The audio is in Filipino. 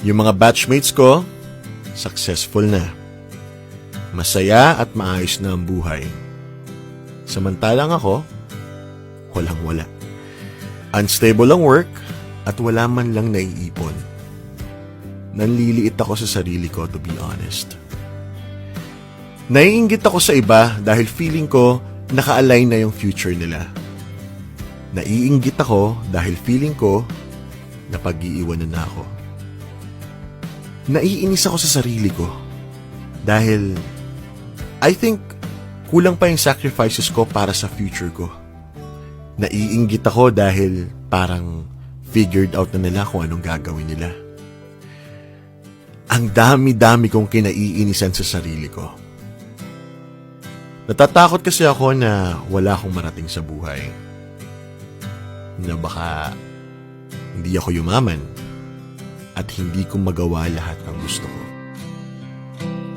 Yung mga batchmates ko, successful na. Masaya at maayos na ang buhay. Samantalang ako, walang wala. Unstable ang work at wala man lang naiipon. Nanliliit ako sa sarili ko to be honest. Naiingit ako sa iba dahil feeling ko naka-align na yung future nila. Naiinggit ako dahil feeling ko na pag-iiwanan na ako. Naiinis ako sa sarili ko dahil I think kulang pa yung sacrifices ko para sa future ko. Naiinggit ako dahil parang figured out na nila kung anong gagawin nila. Ang dami-dami kong kinaiinisan sa sarili ko. Natatakot kasi ako na wala akong marating sa buhay. Na baka hindi ako yumaman at hindi ko magawa lahat ng gusto ko.